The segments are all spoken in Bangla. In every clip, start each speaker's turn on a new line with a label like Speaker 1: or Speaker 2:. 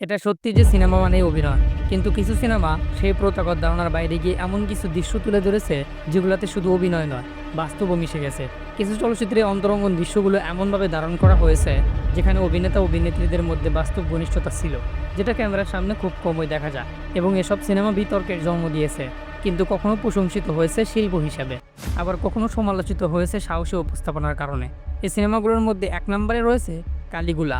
Speaker 1: এটা সত্যি যে সিনেমা মানে অভিনয়, কিন্তু কিছু সিনেমা সেই প্রতাগত ধারণার বাইরে গিয়ে এমন কিছু দৃশ্য তুলে ধরেছে যেগুলোতে শুধু অভিনয় নয়, বাস্তবও মিশে গেছে। কিছু চলচ্চিত্রে অন্তরঙ্গন দৃশ্যগুলো এমনভাবে ধারণ করা হয়েছে যেখানে অভিনেতা অভিনেত্রীদের মধ্যে বাস্তব ঘনিষ্ঠতা ছিল, যেটা ক্যামেরার সামনে খুব কমই দেখা যায়, এবং এসব সিনেমা বিতর্কের জন্ম দিয়েছে, কিন্তু কখনো প্রশংসিত হয়েছে শিল্প হিসাবে, আবার কখনো সমালোচিত হয়েছে সাহসী উপস্থাপনার কারণে। এই সিনেমাগুলোর মধ্যে এক নম্বরে রয়েছে কালিগুলা,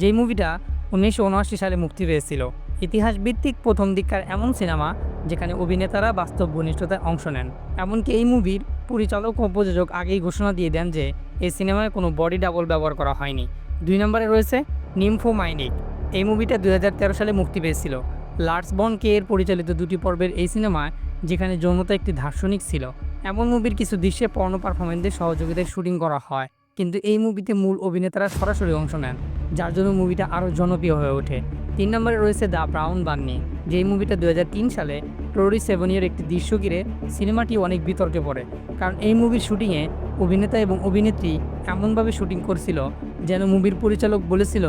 Speaker 1: যেই মুভিটা উনিশশো উনআশি সালে মুক্তি পেয়েছিল। ইতিহাস ভিত্তিক প্রথম দিককার এমন সিনেমা যেখানে অভিনেতারা বাস্তব ঘনিষ্ঠতায় অংশ নেন। এমনকি এই মুভির পরিচালক ও প্রযোজক আগেই ঘোষণা দিয়ে দেন যে, এই সিনেমায় কোনো বডি ডাবল ব্যবহার করা হয়নি। দুই নম্বরে রয়েছে নিমফো মাইনিক এই মুভিটা দুই হাজার তেরো সালে মুক্তি পেয়েছিল। লার্স বন কে এর পরিচালিত দুটি পর্বের এই সিনেমায় যেখানে যৌনতা একটি দার্শনিক ছিল। এমন মুভির কিছু দৃশ্যে পর্ণ পারফরমেন্সদের সহযোগিতায় শুটিং করা হয়। কিন্তু এই মুভিতে মূল অভিনেতারা সরাসরি অংশ নেন। যার জন্য মুভিটা আরও জনপ্রিয় হয়ে ওঠে। তিন নম্বরে রয়েছে দ্য ব্রাউন বান্নি, যেই মুভিটা দু হাজার তিন সালে টোরি সেভেনিয়ার একটি দৃশ্য ঘিরে সিনেমাটি অনেক বিতর্কে পড়ে। কারণ এই মুভির শুটিংয়ে অভিনেতা এবং অভিনেত্রী এমনভাবে শুটিং করছিল যেন মুভির পরিচালক বলেছিল,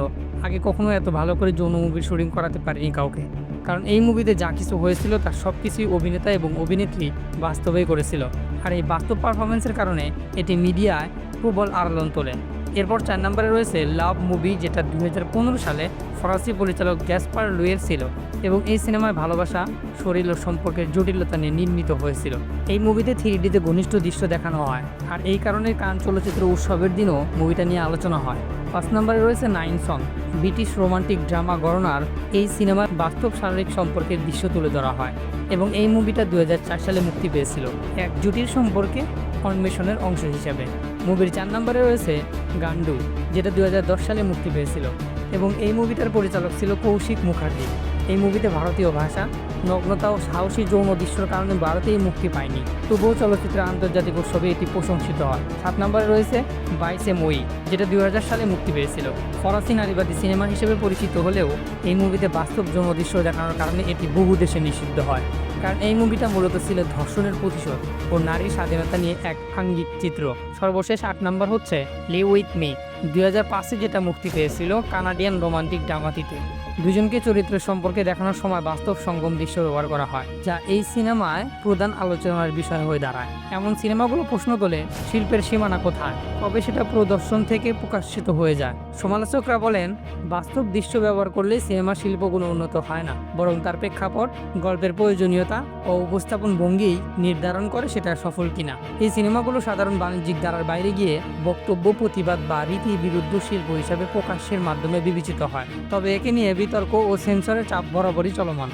Speaker 1: আগে কখনো এত ভালো করে যৌন মুভির শুটিং করাতে পারেনি কাউকে। কারণ এই মুভিতে যা কিছু হয়েছিল তার সব কিছুই অভিনেতা এবং অভিনেত্রী বাস্তবেই করেছিল। আর এই বাস্তব পারফরমেন্সের কারণে এটি মিডিয়ায় প্রবল আলোড়ন তোলে এরপর চার নম্বরে রয়েছে লাভ মুভি, যেটা দু হাজার পনেরো সালে ফরাসি পরিচালক গ্যাসপার লুয়ের ছিল এবং এই সিনেমায় ভালোবাসা, শরীর ও সম্পর্কের জটিলতা নিয়ে নির্মিত হয়েছিল। এই মুভিতে থ্রি ডিতে ঘনিষ্ঠ দৃশ্য দেখানো হয় আর এই কারণে কান চলচ্চিত্র উৎসবের দিনও মুভিটা নিয়ে আলোচনা হয়। পাঁচ নম্বরে রয়েছে nine song, British romantic drama গণনার এই সিনেমার বাস্তব শারীরিক সম্পর্কের দৃশ্য তুলে ধরা হয় এবং এই মুভিটা দু হাজার চার সালে মুক্তি পেয়েছিল। এক জুটির সম্পর্কে অন্বেষণের অংশ হিসেবে। মুভির চার নম্বরে রয়েছে গান্ডু যেটা দু হাজার দশ সালে মুক্তি পেয়েছিল। এবং এই মুভিটার পরিচালক ছিল কৌশিক মুখার্জি। এই মুভিতে ভারতীয় ভাষা, নগ্নতা ও সাহসী যৌন দৃশ্যের কারণে ভারতেই মুক্তি পায়নি। তবুও চলচ্চিত্রের আন্তর্জাতিক উৎসবে এটি প্রশংসিত হয়। সাত নম্বরে রয়েছে বাইসে মই যেটা দুই হাজার সালে মুক্তি পেয়েছিল। ফরাসি নারীবাদী সিনেমা হিসেবে পরিচিত হলেও এই মুভিতে বাস্তব যৌন দৃশ্য দেখানোর কারণে এটি বহু দেশে নিষিদ্ধ হয়। কারণ এই মুভিটা মূলত ছিল ধর্ষণের প্রতিশোধ ও নারীর স্বাধীনতা নিয়ে এক আঙ্গিক চিত্র। সর্বশেষ আট নম্বর হচ্ছে লি উইথ মি। দুই যেটা মুক্তি পেয়েছিল কানাডিয়ান রোমান্টিক ড্রামাটিতে। দুজনকে চরিত্র সম্পর্কে দেখানোর সময় বাস্তব সঙ্গম দৃশ্য ব্যবহার করা হয়, যা এই সিনেমায় প্রধান আলোচনার বিষয় হয়ে দাঁড়ায়। এমন সিনেমাগুলো প্রশ্ন তোলে, শিল্পের সীমানা কোথায়? কবে সেটা প্রদর্শন থেকে প্রকাশিত হয়ে যায়? সমালোচকরা বলেন, বাস্তব দৃশ্য ব্যবহার করলে সিনেমা শিল্পগুলো উন্নত হয় না, বরং তার প্রেক্ষাপট, গল্পের প্রয়োজনীয়তা ও উপস্থাপন ভঙ্গি নির্ধারণ করে সেটা সফল কিনা। এই সিনেমাগুলো সাধারণ বাণিজ্যিক ধারার বাইরে গিয়ে বক্তব্য, প্রতিবাদ বা রীতি বিরুদ্ধ শিল্প হিসাবে প্রকাশের মাধ্যমে বিবেচিত হয়। তবে একে নিয়ে বিতর্ক ও সেন্সরের চাপ বরাবরই চলমান।